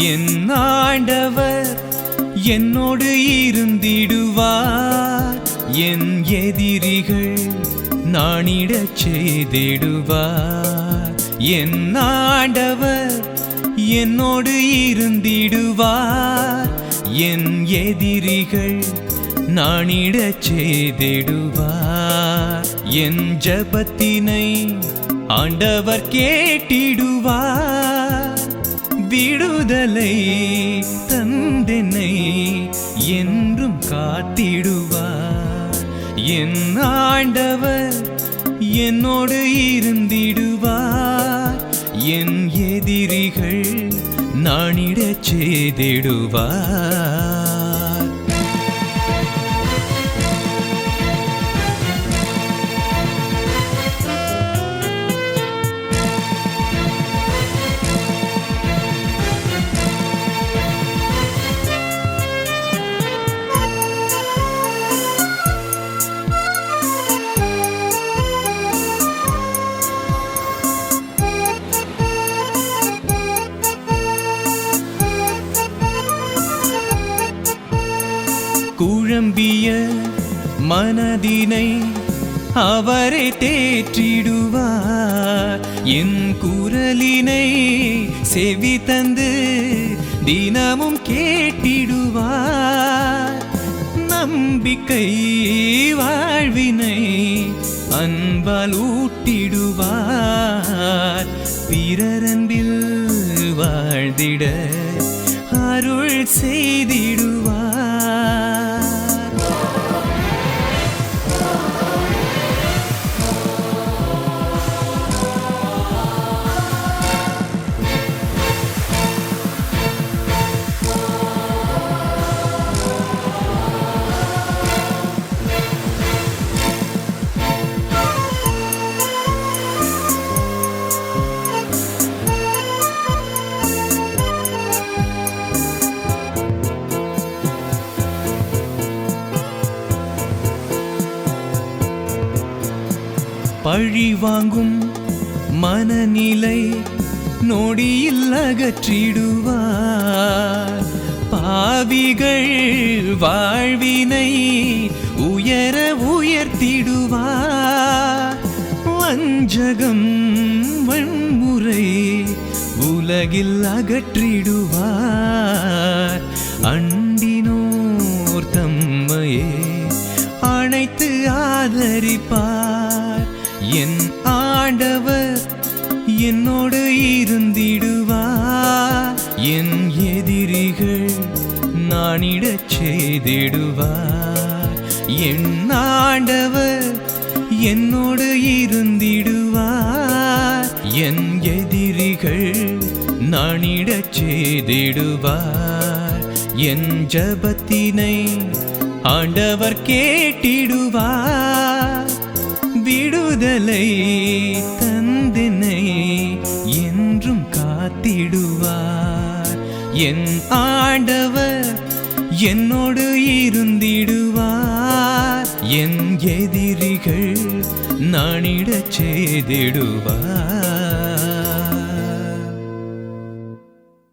என் ஆண்டவர் என்னோடு இருந்திடுவார். என் எதிரிகள் நானிடச் செய்திடுவார். என் ஆண்டவர் என்னோடு இருந்திடுவார். என் எதிரிகள் நானிடச் செய்திடுவார். என் ஜபத்தினை ஆண்டவர் கேட்டிடுவார். விடுதலை தந்தனை என்றும் காத்திடுவார். என் ஆண்டவர் என்னோடு இருந்திடுவார். என் எதிரிகள் நாணிடச் செய்திடுவார். குழம்பிய மனதினை அவரை தேற்றிடுவார். என் குரலினை செவி தந்து தினமும் கேட்டிடுவார். நம்பிக்கை வாழ்வினை அன்பால் ஊட்டிடுவார். பிறரன்பில் வாழ்ந்திட அருள் செய்திடுவார் பழி வாங்கும் மனநிலை நொடியில் அகற்றிடுவார். பாவிகள் வாழ்வினை உயர உயர்த்திடுவார். வஞ்சகம் வன்முறை உலகில் அகற்றிடுவார். அன் ஆண்டவர் என்னோடு இருந்திடுவார். என் எதிரிகள் நானிடச் செய்திடுவார். என் ஆண்டவர் என்னோடு இருந்திடுவார். என் எதிரிகள் நானிடச் செய்திடுவார். என் ஜபத்தினை ஆண்டவர் கேட்டிடுவார். விடுதலை தந்தினை என்றும் காத்திடுவார். என் ஆண்டவர் என்னோடு இருந்திடுவார். என் எதிரிகள் நானிடச் செய்திடுவார்.